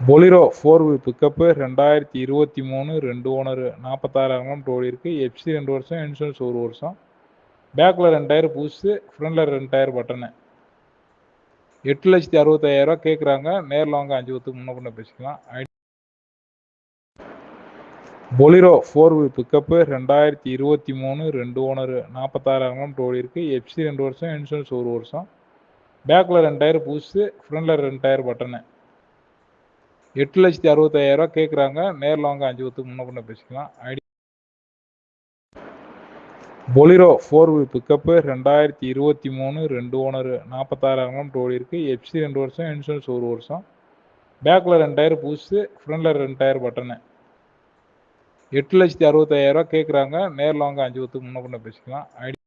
Bolero four wheel pickup ரெண்டாயிரத்தி இருபத்தி மூணு ரெண்டு ஓனர் நாற்பத்தாறாயிரம் ரோடு இருக்குது எஃப்சி ரெண்டு வருஷம் இன்சூரன்ஸ் ஒரு வருஷம். பேக்கில் ரெண்டு டயர் புதுசு ஃப்ரண்டில் ரெண்டு டயர் பட்டனு எட்டு லட்சத்தி அறுபத்தாயிரரூவா கேட்குறாங்க நேரில் வாங்க அஞ்சு பத்துக்கு முன்ன பண்ண பேசிக்கலாம். பொலிரோ ஃபோர் வீல் பிக்கப்பு ரெண்டாயிரத்தி இருபத்தி மூணு ரெண்டு ஓனர் நாற்பத்தாறாயிரம் ரோடு இருக்குது எஃப்சி ரெண்டு வருஷம் இன்சூரன்ஸ் ஒரு வருஷம். பேக்கில் ரெண்டு டயர் புதுசு ஃப்ரண்டில் ரெண்டு டயர் பட்டனு எட்டு லட்சத்தி அறுபத்தாயிரரூவா கேட்குறாங்க நேரில் வாங்க அஞ்சு பத்துக்கு முன்ன பண்ண பேசிக்கலாம். ID Bolero four wheel pickup ரெண்டாயிரத்தி இருபத்தி மூணு ரெண்டு ஓனர் நாற்பத்தாறாயிரம் ரோடு இருக்குது எஃப்சி ரெண்டு வருஷம் இன்சூரன்ஸ் ஒரு வருஷம். பேக்கில் ரெண்டு டயர் புதுசு ஃப்ரண்டில் ரெண்டு டயர் பட்டனு எட்டு லட்சத்தி அறுபத்தாயிரரூவா கேட்குறாங்க நேரில் வாங்க அஞ்சு பத்துக்கு முன்ன பண்ண பேசிக்கலாம். ஐடி